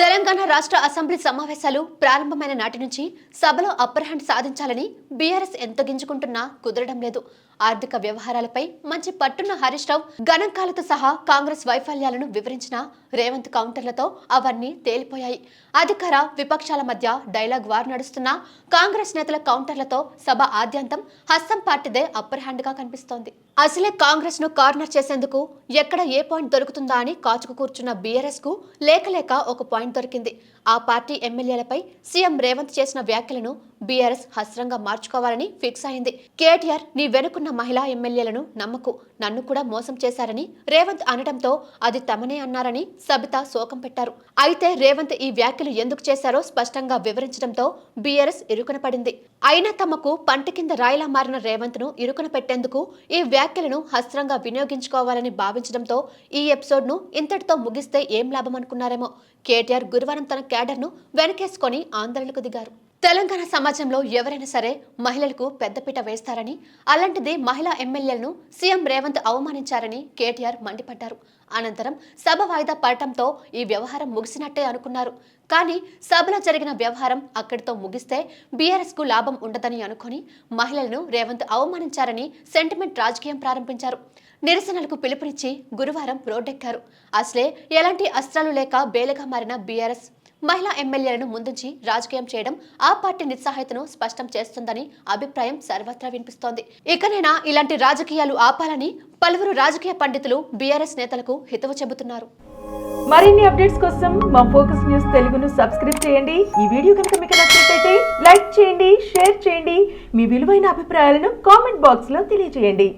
తెలంగాణ రాష్ట్ర అసెంబ్లీ సమావేశాలు ప్రారంభమైన నాటి నుంచి సభలో అప్పర్ హ్యాండ్ సాధించాలని బీఆర్ఎస్ ఎంత గింజుకుంటున్నా కుదరడం లేదు. ఆర్థిక వ్యవహారాలపై మంచి పట్టున్న హరీష్ రావు గణాంకాలతో సహా కాంగ్రెస్ వైఫల్యాలను వివరించిన రేవంత్ కౌంటర్లతో అవన్నీ తేలిపోయాయి. అధికార విపక్షాల మధ్య డైలాగ్ వార్ నడుస్తున్న కాంగ్రెస్ నేతల కౌంటర్లతో సభ ఆద్యంతం హస్తం పార్టీదే అప్పర్ హ్యాండ్గా కనిపిస్తోంది. అసలే కాంగ్రెస్ను కార్నర్ చేసేందుకు ఎక్కడ ఏ పాయింట్ దొరుకుతుందా అని కాచుకు కూర్చున్న బీఆర్ఎస్కు లేక లేక ఒక పాయింట్ దొరికింది. ఆ పార్టీ ఎమ్మెల్యేలపై సీఎం రేవంత్ చేసిన వ్యాఖ్యలను బీఆర్ఎస్ హస్రంగా మార్చుకోవాలని ఫిక్స్ అయింది. కేటీఆర్ నీ వెనుకున్న మహిళా ఎమ్మెల్యేలను నమ్మకు నన్ను కూడా మోసం చేశారని రేవంత్ అనడంతో అది తమనే అన్నారని సబిత శోకం పెట్టారు. అయితే రేవంత్ ఈ వ్యాఖ్యలు ఎందుకు చేశారో స్పష్టంగా వివరించడంతో బీఆర్ఎస్ ఇరుకున పడింది. అయినా తమకు పంట కింద రాయిలా మారిన రేవంత్ను ఇరుకున పెట్టేందుకు ఈ వ్యాఖ్యలను హస్త్రంగా వినియోగించుకోవాలని భావించడంతో ఈ ఎపిసోడ్ను ఇంతటితో ముగిస్తే ఏం లాభం అనుకున్నారేమో. కేటీఆర్ గురువారం తన క్యాడర్ను వెనకేసుకొని ఆందోళనకు దిగారు. తెలంగాణ సమాజంలో ఎవరైనా సరే మహిళలకు పెద్దపీట వేస్తారని అలాంటిది మహిళా ఎమ్మెల్యేలను సీఎం రేవంత్ అవమానించారని కేటీఆర్ మండిపడ్డారు. అనంతరం సభ వాయిదా పడటంతో ఈ వ్యవహారం ముగిసినట్టే అనుకున్నారు. కానీ సభలో జరిగిన వ్యవహారం అక్కడితో ముగిస్తే బీఆర్ఎస్కు లాభం ఉండదని అనుకొని మహిళలను రేవంత్ అవమానించారని సెంటిమెంట్ రాజకీయం ప్రారంభించారు. నిరసనలకు పిలుపునిచ్చి గురువారం రోడ్డెక్కారు. అసలే ఎలాంటి అస్త్రాలు లేక బేలగా మారిన బీఆర్ఎస్ మహిళా ఎమ్మెల్యేలను ముందుంచి రాజకీయం చేయడం ఆ పార్టీ నిస్సహాయతను స్పష్టం చేస్తుందని అభిప్రాయం సర్వత్రా వినిపిస్తోంది. ఇకనైనా ఇలాంటి రాజకీయాలు ఆపాలని పలువురు రాజకీయ పండితులు బీఆర్ఎస్ నేతలకు హితవు చెబుతున్నారు. మరిన్ని అప్డేట్స్ కోసం మా ఫోకస్ న్యూస్ తెలుగును సబ్స్క్రైబ్ చేయండి. ఈ వీడియో కనుక మీకు నచ్చినట్లయితే లైక్ చేయండి షేర్ చేయండి. మీ విలువైన అభిప్రాయాలను కామెంట్ బాక్స్లో తెలియజేయండి.